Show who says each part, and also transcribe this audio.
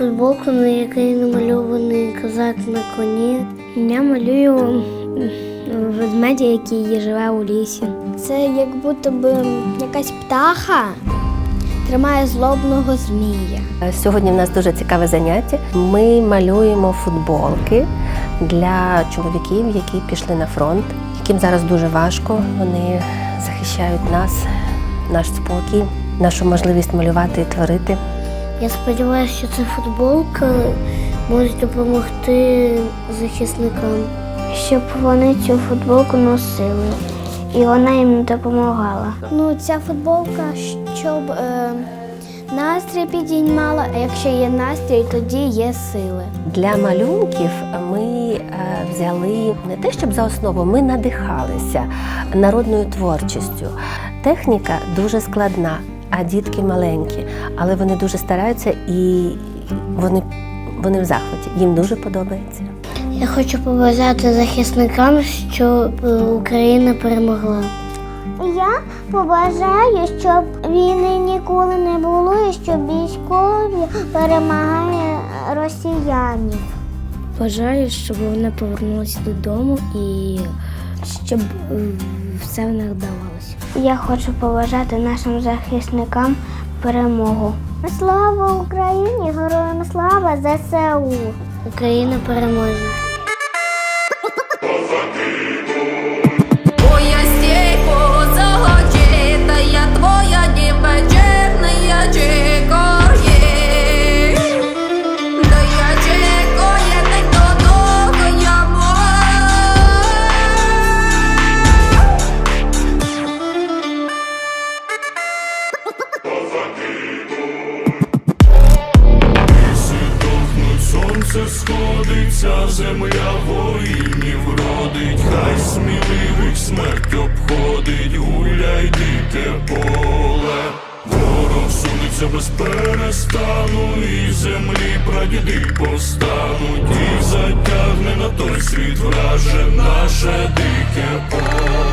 Speaker 1: футболку, на якій намальований козак на коні. Я малюю ведмедя, який живе у лісі. Це як будто би якась птаха тримає злобного змія.
Speaker 2: Сьогодні в нас дуже цікаве заняття. Ми малюємо футболки для чоловіків, які пішли на фронт, яким зараз дуже важко. Вони захищають нас, наш спокій, нашу можливість малювати і творити.
Speaker 1: Я сподіваюся, що ця футболка може допомогти захисникам, щоб вони цю футболку носили. І вона їм допомагала. Ну, ця футболка, щоб е, настрій підіймала, а якщо є настрій, тоді є сили.
Speaker 2: Для малюнків ми е, взяли не те, щоб за основу, ми надихалися народною творчістю. Техніка дуже складна, а дітки маленькі, але вони дуже стараються і вони, вони в захваті. Їм дуже подобається.
Speaker 1: Я хочу побажати захисникам, щоб е, Україна перемогла.
Speaker 3: Я побажаю, щоб війни ніколи не було і щоб військові перемагає росіянів.
Speaker 1: Бажаю, щоб вони повернулися додому і щоб е, все в них вдавалося. Я хочу побажати нашим захисникам перемогу.
Speaker 3: Слава Україні! Героям слава ЗСУ!
Speaker 1: Україна переможе.
Speaker 4: Сонце сходиться, земля воїнів родить, хай сміливих смерть обходить, гуляй дике поле. Ворог сунеться без перестану, і землі прадіди повстануть, і затягне на той світ враже наше дике поле.